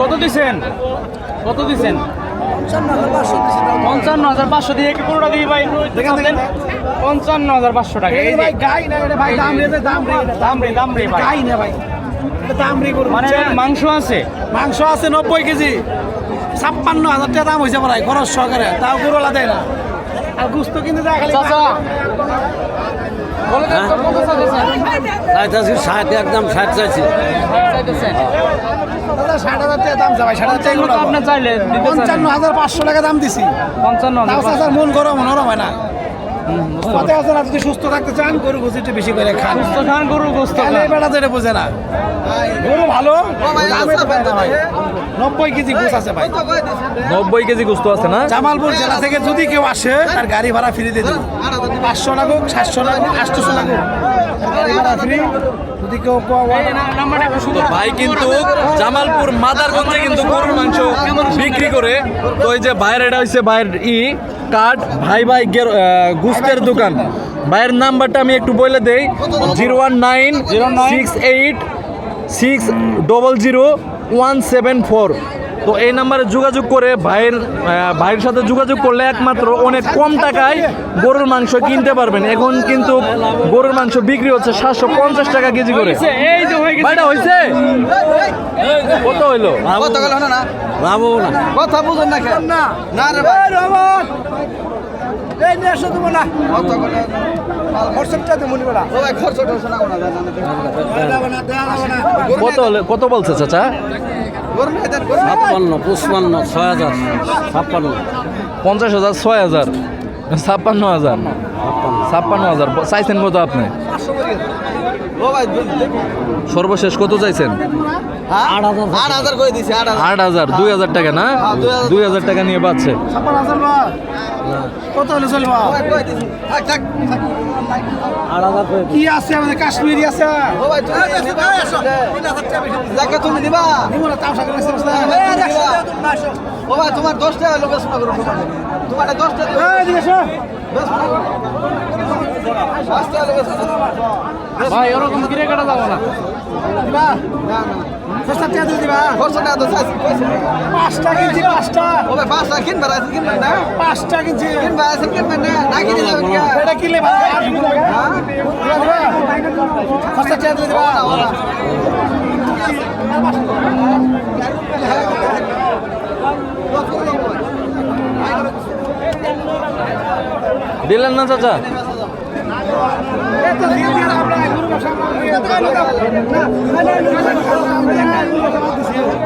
কত দিছেন? কত দিছেন? পঞ্চান্ন হাজার পাঁচশো দিয়ে কি পুরোটা দিই ভাই? দেখেন পঞ্চান্ন হাজার পাঁচশো টাকা। এই ভাই গাই না ভাই দাম রে দাম রে দাম রে দাম রে গাই না ভাই। দাম রে মানে মাংস আছে? মাংস আছে নব্বই কেজি। ছাপ্পান্ন হাজার টাকা দাম হয়েছে প্রায় খরচ সহকারে। তাও গরুলা দেয় না। চাইতেছি ষাট একদম ষাট চাইছি। পঞ্চান্ন হাজার পাঁচশো টাকা দাম দিছি। পঞ্চান্ন হাজার মূল মন গরম নরম হয় না। পথে আছে না যদি সুস্থ থাকতে চান? গরু গুছি একটু বেশি করে খান। গোস্ত খান গরুর গোস্ত তাহলে বেটা যেটা বোঝে না। গরু ভালো? ভাই। নব্বই কেজি গোছ আছে ভাই। নব্বই কেজি গুস্ত আছে না? জামালপুর জেলা থেকে যদি কেউ আসে তার গাড়ি ভাড়া ফ্রি দিয়ে দেবো পাঁচশো লাগুক সাতশো লাগুক আটশোশো লাগুক। গাড়ি ভাড়া ফ্রি। যদি কেউ ভাই কিন্তু জামালপুর মাদারগঞ্জে কিন্তু গরুর মাংস বিক্রি করে। তো এই যে ভাইয়ের এটা হচ্ছে ভাইয়ের ই। কার্ড ভাই ভাই গের- গুস্তের দোকান। ভাইয়ের নাম্বারটা আমি একটু বলে দেই। Zero one nine six eight six double zero one seven four. তো এই নাম্বারে যোগাযোগ করে ভাইয়ের ভাইয়ের সাথে যোগাযোগ করলে একমাত্র অনেক কম টাকায় গরুর মাংস কিনতে পারবেন। এখন কিন্তু গরুর মাংস বিক্রি হচ্ছে সাতশো পঞ্চাশ টাকা কেজি করে। এই যে হয়ে গেছে। ভাইটা হয়েছে? কত হইল? না কথা বুঝুন না কেন? না। না রে ভাই। এই নিয়ে এসো তুমি না। কত করে? কত বলছে চাচা? ছাপ্পান্ন পঁচপান্ন ছয় হাজার ছাপ্পান্ন। পঞ্চাশ হাজার ছয় হাজার ছাপ্পান্ন হাজার ছাপ্পান্ন হাজার। চাইছেন কত আপনি? সর্বশেষ কত চাইছেন? আট হাজার আট হাজার করে দিছি আট হাজার। আট হাজার দুই হাজার টাকা না? দুই হাজার। টাকা নিয়ে পাচ্ছে। কত হলে চলবে কি আছে আমাদের কাশ্মীরি আছে? তুমি ও ভাই তোমার দশ টাকা শোনা করো তোমার তোমার ভাই ওরকম কিনে কাটা যাব না। খরচ পাঁচটা কিনছি পাঁচটা। ও ভাই পাঁচ টাকা কিনবার আছে কিনবেন না? পাঁচটা কিনছি। কিনবার আছে কিনবেন না? না কিনে যাবেন কে এটা কিনলে ভালো দিব না হ্যাঁ? দিবা? দিলেন না চাচা? আমরা